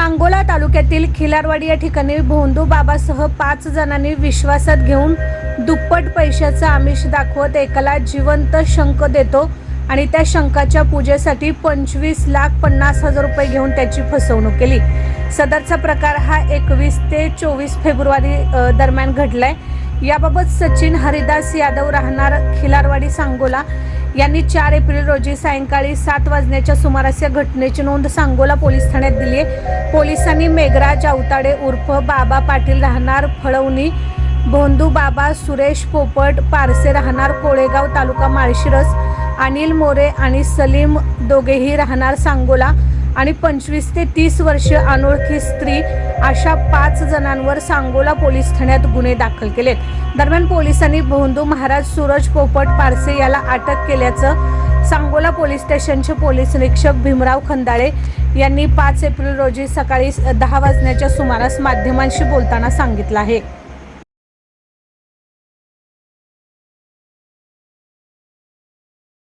सांगोला तालुक्यातील खिलारवाडी या ठिकाणी भोंदू बाबासह पाच जणांनी विश्वासात घेऊन दुप्पट पैशाचं आमिष दाखवत एकाला जिवंत शंख देतो आणि त्या शंखाच्या पूजेसाठी पंचवीस लाख पन्नास हजार रुपये घेऊन त्याची फसवणूक केली. सदरचा प्रकार हा एकवीस ते चोवीस फेब्रुवारी दरम्यान घडलाय. याबाबत सचिन हरिदास यादव राहणार खिलारवाडी सांगोला. यांनी चार एप्रिल रोजी सायंकाळी सात वाजण्याच्या सुमारास या घटनेची नोंद सांगोला पोलीस ठाण्यात दिली आहे. पोलिसांनी मेघराज अवताडे उर्फ बाबा पाटील राहणार फळवणी भोंदू बाबा सुरेश पोपट पारसे राहणार कोळेगाव तालुका माळशिरस अनिल मोरे आणि सलीम दोघेही राहणार सांगोला. आणि पंचवीस ते तीस वर्ष अनोळखी स्त्री अशा पाच जणांवर सांगोला पोलीस ठाण्यात गुन्हे दाखल केलेत. दरम्यान पोलिसांनी भोंदू महाराज सूरज पोपट पारसे याला अटक केल्याचं सांगोला पोलीस स्टेशनचे पोलीस निरीक्षक भीमराव खंदाळे यांनी पाच एप्रिल रोजी सकाळी दहा वाजण्याच्या सुमारास माध्यमांशी बोलताना सांगितलं आहे.